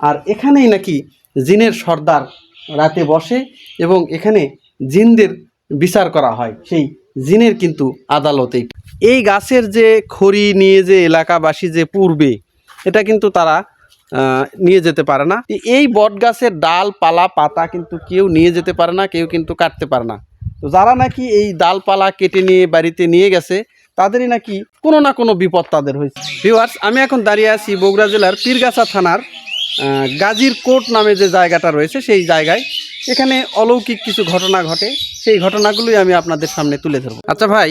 আর এখানেই নাকি জিনের সর্দার রাতে বসে এবং এখানে জিনদের বিচার করা হয়। সেই জিনের কিন্তু আদালতে এই গাছের যে খড়ি নিয়ে যে এলাকাবাসী যে পূর্বে এটা কিন্তু তারা নিয়ে যেতে পারে না। এই বট গাছের ডাল, পালা, পাতা কিন্তু কেউ নিয়ে যেতে পারে না, কেউ কিন্তু কাটতে পারে না। তো যারা নাকি এই ডালপালা কেটে নিয়ে বাড়িতে নিয়ে গেছে, তাদেরই নাকি কোনো না কোনো বিপদ তাদের হয়েছে। ভিউয়ার্স, আমি এখন দাঁড়িয়ে আছি বগুড়া জেলার পীরগাছা থানার গাজীর কোট নামে যে জায়গাটা রয়েছে সেই জায়গায় এখানে অলৌকিক কিছু ঘটনা ঘটে। সেই ঘটনাগুলোই আমি আপনাদের সামনে তুলে ধরবো। আচ্ছা ভাই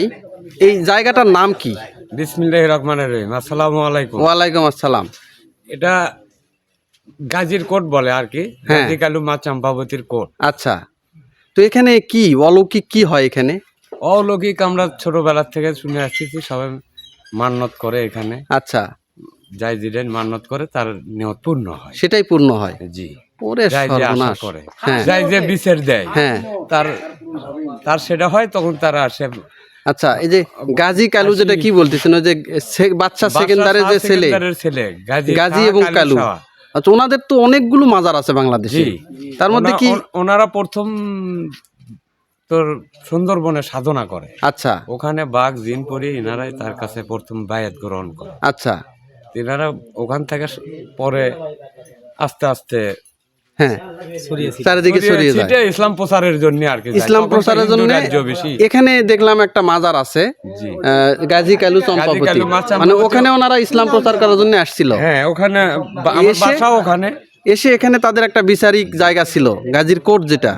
এই জায়গাটার নাম কি? বিসমিল্লাহ রহমান রহিম। আসসালামু আলাইকুম। ওয়ালাইকুম আসসালাম। এটা গাজীর কোট বলে আর কি হ্যাঁ। মা চম্পাবতীর কোট আচ্ছা। তো এখানে কি অলৌকিক কি হয় এখানে? অলৌকিক আমরা ছোটবেলার থেকে শুনে আসছি সবাই মান্নত করে এখানে। আচ্ছা। যাই মান্নত করে তার নিয়ত পূর্ণ হয়। সেটাই পূর্ণ হয়। জি। আশা সর্বনাশ। করে। হ্যাঁ। যাই যে বিচার দেয়। হ্যাঁ। তার তার সেটা হয় তখন তারা আসে আচ্ছা এই যে গাজী কালু যেটা কি বলতেছেন যে বাচ্চা সেকেন্দারের যে ছেলে। গাজী এবং কালু আচ্ছা ওনাদের তো অনেকগুলো মাজার আছে বাংলাদেশে। তার মধ্যে কি ওনারা প্রথম তোর সুন্দরবনে সাধনা করে। আচ্ছা। ওখানে বাঘ জিন পরি এনারাই তার কাছে প্রথম বায়াত গ্রহণ করে। আচ্ছা। এনারা ওখান থেকে পরে আস্তে আস্তে হ্যাঁ চারিদিকে ছড়িয়ে যায়। ইসলাম প্রচারের জন্য আর কি ইসলাম প্রচারের জন্য এখানে দেখলাম একটা মাজার আছে গাজী কালু চম্পাবতী। মানে ওখানে ওনারা ইসলাম প্রচার করার জন্য আসছিল। হ্যাঁ ওখানে আমার বাসা ওখানে। এসে এখানে তাদের একটা বিচারিক জায়গা ছিল গাজীর কোট যেটা।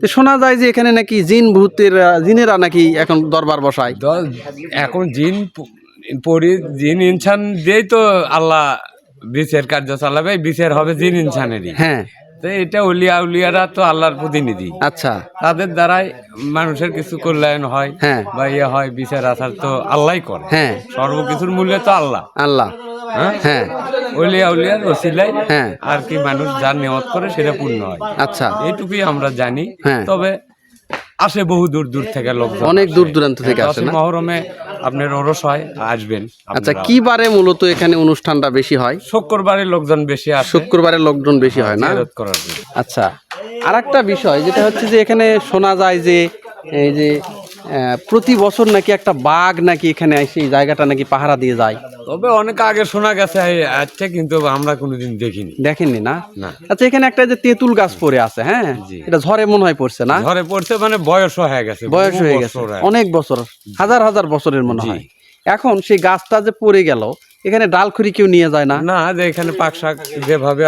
তো শোনা যায় যে এখানে নাকি জিন ভূতের জিনেরা নাকি এখন দরবার বসায়। এখন জিন পরি জিন ইনসান দিয়েই তো আল্লাহ বিচার কার্য চালাবে বিচার হবে জিন ইনসানেরই। হ্যাঁ। তো এটা উলিয়া উলিয়ারা তো আল্লাহর প্রতিনিধি। আচ্ছা। তাদের দ্বারাই মানুষের কিছু কল্যাণ হয় হ্যাঁ। বা ইয়ে হয় বিচার আচার তো আল্লাহই করে। হ্যাঁ। সর্বকিছুর মূল্য তো আল্লাহ। আল্লাহ। হ্যাঁ? হ্যাঁ। উলিয়া উলিয়ার ওসিলাই হ্যাঁ। আর কি মানুষ যার নিয়ত করে সেটা পূর্ণ হয়। আচ্ছা। এইটুকুই আমরা জানি। হ্যাঁ। তবে আসে বহু দূর দূর থেকে লোক অনেক দূর দূরান্ত থেকে আসে মহরমে আপনার ওরস হয় আসবেন। আচ্ছা কি বারে মূলত এখানে অনুষ্ঠানটা বেশি হয়? শুক্রবারে লোকজন বেশি আসে। শুক্রবারে লোকজন বেশি হয় না? জিয়ারত করার জন্য। আচ্ছা আর একটা বিষয় যেটা হচ্ছে যে এখানে শোনা যায় যে এই যে প্রতি বছর নাকি একটা বাঘ নাকি এখানে এসে এই জায়গাটা নাকি পাহারা দিয়ে যায়? তবে অনেক আগে শোনা গেছে আচ্ছা কিন্তু আমরা কোনোদিন দেখিনি। দেখেননি না? না। আচ্ছা এখানে একটা যে তেঁতুল গাছ পড়ে আছে হ্যাঁ? এটা ঝড়ে মনে হয় পড়ছে না? ঝরে পড়ছে মানে বয়স হয়ে গেছে বয়স হয়ে গেছে। অনেক বছর হাজার হাজার বছরের মনে হয়। এখন সেই গাছটা যে পড়ে গেল এখানে ডাল খুরি কেউ নিয়ে যায় না। না যে এখানে পাক শাক যেভাবে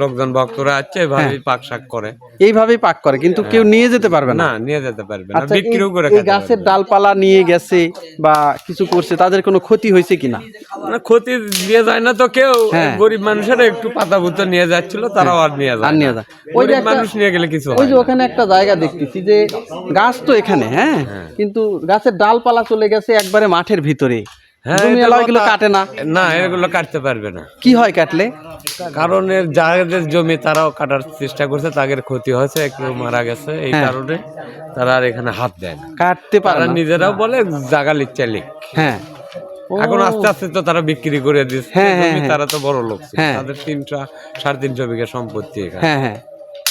লোকজন ভক্তরা আছে এভাবে হ্যাঁ। পাক শাক করে। এইভাবেই পাক করে কিন্তু কেউ নিয়ে যেতে পারবে না। নিয়ে যেতে পারবে না আচ্ছা বিক্রিও করে এই গাছের ডালপালা নিয়ে গেছে বা কিছু করছে তাদের কোনো ক্ষতি হয়েছে কিনা? না, ক্ষতি দিয়ে যায় না তো কেউ। হ্যাঁ। গরিব মানুষেরা একটু পাতা পুতো নিয়ে যাচ্ছিল তারাও আর নিয়ে যায় আর নিয়ে যায়। ওই যে মানুষ নিয়ে গেলে কিছু ওই যে ওখানে একটা জায়গা দেখতেছি যে গাছ তো এখানে হ্যাঁ। কিন্তু গাছের ডালপালা চলে গেছে একবারে মাঠের ভিতরে। হ্যাঁ, কাটে না। না এগুলো কাটতে পারবে না। কি হয় কাটলে? কারণ এর যাদের জমি তারাও কাটার চেষ্টা করছে তাদের ক্ষতি হয়েছে কেউ মারা গেছে এই হ্যাঁ। কারণে তারা আর এখানে হাত দেয় না। কাটতে পারে নিজেরাও বলে জাগা হ্যাঁ। এখন আস্তে আস্তে তো তারা বিক্রি করে দিচ্ছে। তারা তো বড় লোক। হ্যাঁ। তাদের তিনটা সাড়ে তিনশো বিঘা সম্পত্তি এখানে।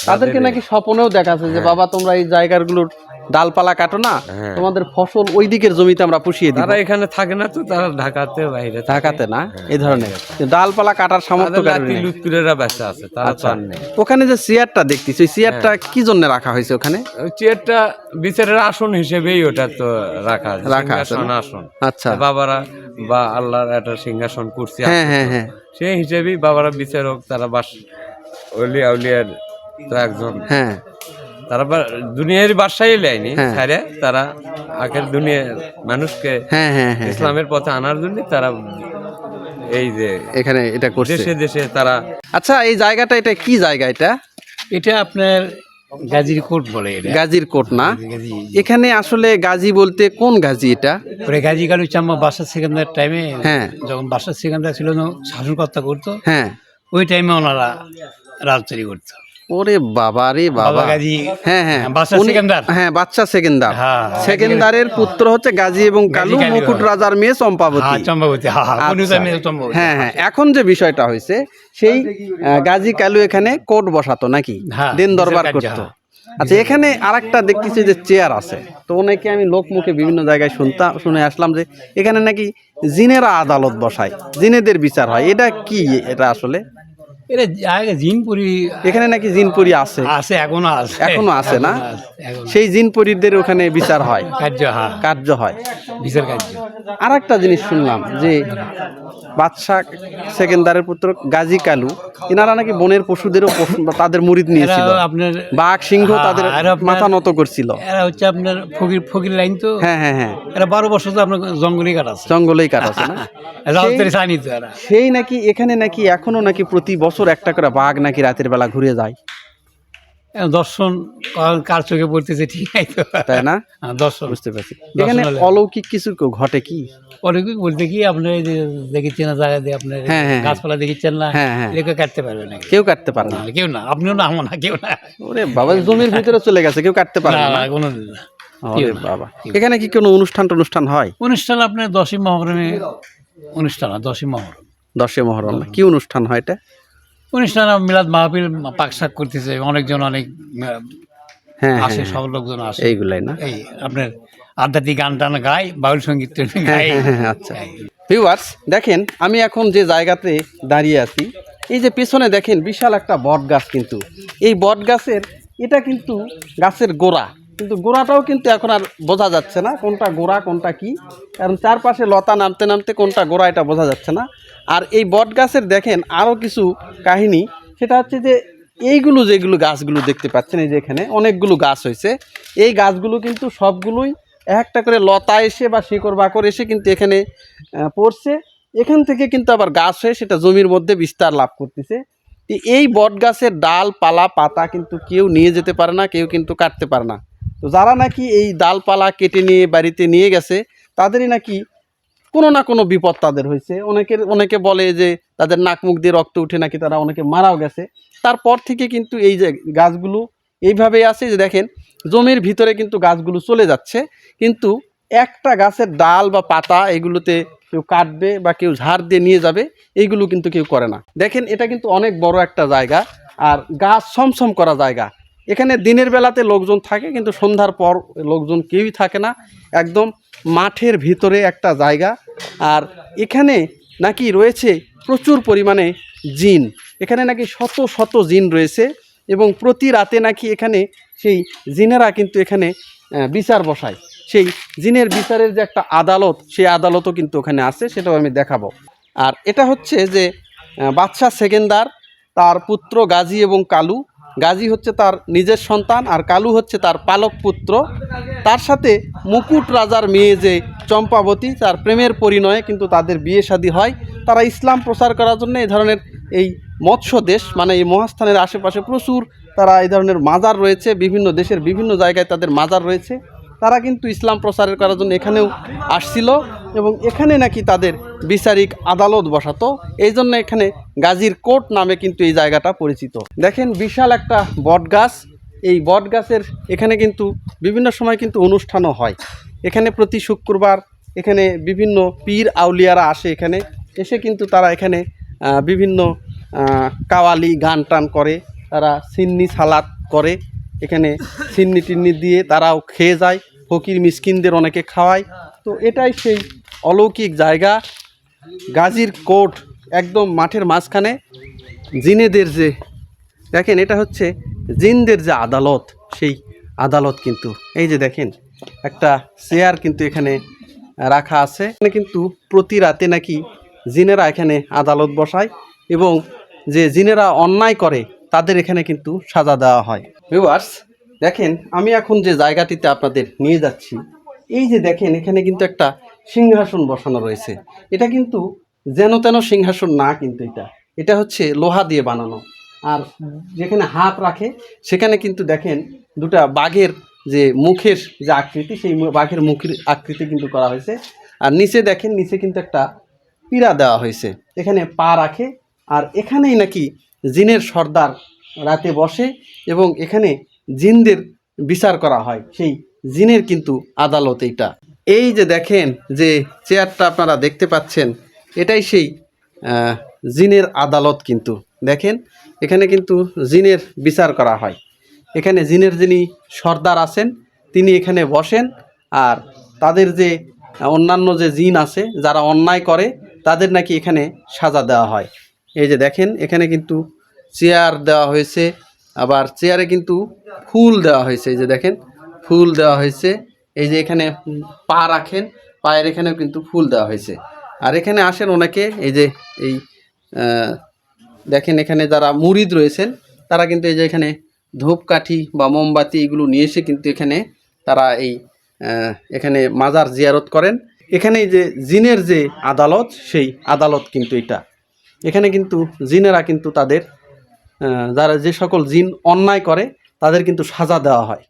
তাদেরকে নাকি স্বপ্নেও দেখাচ্ছে যে বাবা তোমরা এই জায়গাগুলোর ডালপালা কাটো না হ্যাঁ। তোমাদের ফসল ওই দিকের জমিতে আমরা পুষিয়ে দিই তারা এখানে থাকে না তো তারা ঢাকাতে বাইরে ঢাকাতে না? এই ধরনের। ডালপালা কাটার সামর্থ্য তাদের কারণে। লুৎকুরেরা বেঁচে আছে তারা তো আচ্ছা ওখানে যে চেয়ারটা দেখতেছি ওই চেয়ারটা হ্যাঁ। কি জন্য রাখা হয়েছে ওখানে? ওই চেয়ারটা বিচারের আসন হিসেবেই ওটা তো রাখা আছে রাখা আছে না? আসন। আচ্ছা। বাবারা বা আল্লাহর একটা সিংহাসন করছে হ্যাঁ হ্যাঁ হ্যাঁ। সেই হিসেবেই বাবারা বিচারক তারা বাস অলিয়া উলিয়ার তো একজন হ্যাঁ। তারা বা- দুনিয়ার বাসায় লাইনি হ্যাঁ। ছাড়ে তারা আগের দুনিয়ার মানুষকে হ্যাঁ হ্যাঁ হ্যাঁ ইসলামের পথে আনার জন্য তারা এই যে এখানে এটা করছে। দেশে দেশে তারা আচ্ছা এই জায়গাটা এটা কি জায়গা এটা? এটা আপনার গাজীর কোট বলে গাজীর কোট না? এখানে আসলে গাজী বলতে কোন গাজী এটা? পরে গাজী কালু চাম্মা বাসার সেকেন্দার টাইমে হ্যাঁ। যখন বাসার সেকেন্দার ছিল না শাসনকর্তা করতো হ্যাঁ। ওই টাইমে ওনারা রাজধানী করতো। ওরে বাবা রে বাবা। বাবা হ্যাঁ হ্যাঁ। সেকেন্দার। হ্যাঁ বাচ্চা সেকেন্দার। হ্যাঁ, সেকেন্দারের পুত্র হচ্ছে গাজী এবং কালু মুকুট হ্যাঁ। রাজার মেয়ে চম্পাবতী। হ্যাঁ চম্পাবতী। হ্যাঁ হ্যাঁ হ্যাঁ হ্যাঁ এখন যে বিষয়টা হয়েছে সেই গাজী কালু এখানে কোর্ট বসাতো নাকি? হ্যাঁ, দিন দরবার করতো। হ্যাঁ। আচ্ছা এখানে আরেকটা দেখতেছি যে চেয়ার আছে। তো অনেকে আমি লোক মুখে বিভিন্ন জায়গায় শুনতাম শুনে আসলাম যে এখানে নাকি জিনেরা আদালত বসায় জিনেদের বিচার হয়। এটা কি এটা আসলে? এটা আগে জিনপুরি এখানে নাকি জিনপুরি আছে। আছে এখনও আছে। এখনও আছে না? সেই জিনপুরীদের ওখানে বিচার হয়? কার্য হ্যাঁ। কার্য হয়। বিচার কার্য। আর একটা জিনিস শুনলাম যে বাদশাহ সেকেন্দারের পুত্র গাজী কালু এনারা নাকি বনের পশুদেরও তাদের মুরিদ নিয়েছিল। আপনার বাঘ সিংহ হ্যাঁ, তাদের মাথা নত করছিল। এরা হচ্ছে আপনার ফকির ফকির লাইন তো। হ্যাঁ হ্যাঁ হ্যাঁ। এরা বারো বছর তো আপনার জঙ্গলেই কাটাচ্ছে। জঙ্গলেই কাটাছে না? সেই নাকি এখানে নাকি এখনও নাকি প্রতি বছর একটা করে বাঘ নাকি রাতের বেলা ঘুরে যায়। দর্শন কার- চোখে পড়তেছে ঠিক নাই তো। তাই না? হ্যাঁ, দর্শন। বুঝতে পারছি। এখানে অলৌকিক কিছু ঘটে কি? অনেকে বলতে কি আপনার যে দেখেছেন জায়গা দিয়ে আপনার হ্যাঁ, হ্যাঁ, গাছপালা দেখেছেন না হ্যাঁ। কাটতে পারবে না কেউ কাটতে পারে না। কেউ না আপনিও না আমার না কেউ না। ওরে বাবা জমির ভিতরে চলে গেছে কেউ কাটতে পারে না, না। না, কোনোদিন না। ওরে বাবা। এখানে কি কোনো অনুষ্ঠান টনুষ্ঠান হয়? অনুষ্ঠান আপনার দশই মহরমে অনুষ্ঠান দশই মহরম। দশে মহরম। কি অনুষ্ঠান হয় এটা? অনুষ্ঠান মিলাদ মাহফিল পাকশাক করতেছে অনেকজন অনেক হ্যাঁ আসে হ্যাঁ, সব লোকজন আসে। এইগুলাই না? এই আপনার আধ্যাত্মিক গান টান গায় বাউল সংগীত গায় হ্যাঁ, হ্যাঁ, আচ্ছা। ভিউয়ার্স দেখেন আমি এখন যে জায়গাতে দাঁড়িয়ে আছি এই যে পেছনে দেখেন বিশাল একটা বট গাছ কিন্তু। এই বট গাছের এটা কিন্তু গাছের গোড়া। কিন্তু গোড়াটাও কিন্তু এখন আর বোঝা যাচ্ছে না কোনটা গোড়া, কোনটা কি। কারণ চারপাশে লতা নামতে নামতে কোনটা গোড়া, এটা বোঝা যাচ্ছে না। আর এই বট গাছের দেখেন আরও কিছু কাহিনী, সেটা হচ্ছে যে এইগুলো যেগুলো গাছগুলো দেখতে পাচ্ছেন, এই যে এখানে অনেকগুলো গাছ হয়েছে। এই গাছগুলো কিন্তু সবগুলোই একটা করে লতা এসে বা শিকড় বাকড় এসে কিন্তু এখানে পড়ছে। এখান থেকে কিন্তু আবার গাছ হয়ে সেটা জমির মধ্যে বিস্তার লাভ করতেছে। এই বট গাছের ডাল, পালা, পাতা কিন্তু কেউ নিয়ে যেতে পারে না, কেউ কিন্তু কাটতে পারে না। তো যারা নাকি এই ডালপালা কেটে নিয়ে বাড়িতে নিয়ে গেছে, তাদেরই নাকি কোনো না কোনো বিপদ তাদের হয়েছে। অনেকের, অনেকে বলে যে তাদের নাক মুখ দিয়ে রক্ত উঠে নাকি তারা অনেকে মারাও গেছে। তারপর থেকে কিন্তু এই যে গাছগুলো এইভাবেই আছে যে দেখেন, জমির ভিতরে কিন্তু গাছগুলো চলে যাচ্ছে। কিন্তু একটা গাছের ডাল বা পাতা এগুলোতে কেউ কাটবে বা কেউ ঝাড় দিয়ে নিয়ে যাবে এইগুলো কিন্তু কেউ করে না। দেখেন, এটা কিন্তু অনেক বড় একটা জায়গা আর গাছ সমসম করা জায়গা। এখানে দিনের বেলাতে লোকজন থাকে, কিন্তু সন্ধ্যার পর লোকজন কেউই থাকে না। একদম মাঠের ভিতরে একটা জায়গা। আর এখানে নাকি রয়েছে প্রচুর পরিমাণে জিন। এখানে নাকি শত শত জিন রয়েছে এবং প্রতি রাতে নাকি এখানে সেই জিনেরা কিন্তু এখানে বিচার বসায়। সেই জিনের বিচারের যে একটা আদালত, সেই আদালতও কিন্তু ওখানে আছে, সেটাও আমি দেখাবো। আর এটা হচ্ছে যে বাদশাহ সেকেন্দার, তার পুত্র গাজী এবং কালু। গাজী হচ্ছে তার নিজের সন্তান আর কালু হচ্ছে তার পালক পুত্র। তার সাথে মুকুট রাজার মেয়ে যে চম্পাবতী, তার প্রেমের পরিণয়ে কিন্তু তাদের বিয়ে শাদী হয়। তারা ইসলাম প্রচার করার জন্য এই ধরনের এই মৎস্য দেশ মানে এই মহাস্থানের আশেপাশে প্রচুর তারা এই ধরনের মাজার রয়েছে, বিভিন্ন দেশের বিভিন্ন জায়গায় তাদের মাজার রয়েছে। তারা কিন্তু ইসলাম প্রচারের করার জন্য এখানেও আসছিল। এবং এখানে নাকি তাদের বিচারিক আদালত বসাতো। এই জন্য এখানে গাজীর কোর্ট নামে কিন্তু এই জায়গাটা পরিচিত। দেখেন বিশাল একটা বট গাছ এই বট গাছের এখানে কিন্তু বিভিন্ন সময় কিন্তু অনুষ্ঠানও হয়। এখানে প্রতি শুক্রবার এখানে বিভিন্ন পীর আউলিয়ারা আসে এখানে। এসে কিন্তু তারা এখানে বিভিন্ন কাওয়ালি গান টান করে। তারা সিন্নি সালাদ করে। এখানে সিন্নি টিন্নি দিয়ে তারাও খেয়ে যায়। ফকির মিসকিনদের অনেকে খাওয়ায়। তো এটাই সেই অলৌকিক জায়গা, গাজীর কোর্ট, একদম মাঠের মাঝখানে জিনেদের যে, দেখেন এটা হচ্ছে জিনদের যে আদালত, সেই আদালত কিন্তু। এই যে দেখেন, একটা চেয়ার কিন্তু এখানে রাখা আছে। এখানে কিন্তু প্রতি রাতে নাকি জিনেরা এখানে আদালত বসায় এবং যে জিনেরা অন্যায় করে, তাদের এখানে কিন্তু সাজা দেওয়া হয়। ভিউয়ার্স দেখেন, আমি এখন যে জায়গাটিতে আপনাদের নিয়ে যাচ্ছি, এই যে দেখেন, এখানে কিন্তু একটা সিংহাসন বসানো রয়েছে। এটা কিন্তু যেন তেন সিংহাসন না কিন্তু এটা। এটা হচ্ছে লোহা দিয়ে বানানো। আর যেখানে হাত রাখে, সেখানে কিন্তু দেখেন দুটা বাঘের যে মুখের যে আকৃতি, সেই বাঘের মুখের আকৃতি কিন্তু করা হয়েছে। আর নিচে দেখেন, নিচে কিন্তু একটা পীড়া দেওয়া হয়েছে। এখানে পা রাখে, আর এখানেই নাকি জিনের সর্দার রাতে বসে এবং এখানে জিনদের বিচার করা হয়। সেই জিনের কিন্তু আদালত এইটা। এই যে দেখেন যে চেয়ারটা আপনারা দেখতে পাচ্ছেন, এটাই সেই জিনের আদালত কিন্তু। দেখেন, এখানে কিন্তু জিনের বিচার করা হয়। এখানে জিনের যিনি সর্দার আছেন, তিনি এখানে বসেন আর তাদের যে অন্যান্য যে জিন আছে, যারা অন্যায় করে, তাদের নাকি এখানে সাজা দেওয়া হয়। এই যে দেখেন, এখানে কিন্তু চেয়ার দেওয়া হয়েছে, আবার চেয়ারে কিন্তু ফুল দেওয়া হয়েছে। এই যে দেখেন, ফুল দেওয়া হয়েছে। এই যে এখানে পা রাখেন, পায়ের এখানেও কিন্তু ফুল দেওয়া হয়েছে। আর এখানে আসেন অনেকে, এই যে এই দেখেন এখানে যারা মুরিদ রয়েছেন, তারা কিন্তু এই যে এখানে ধূপকাঠি বা মোমবাতি এগুলো নিয়ে এসে কিন্তু এখানে তারা এই এখানে মাজার জিয়ারত করেন। এখানে এই যে জিনের যে আদালত, সেই আদালত কিন্তু এটা। এখানে কিন্তু জিনেরা কিন্তু তাদের যারা যে সকল জিন অন্যায় করে, তাদের কিন্তু সাজা দেওয়া হয়।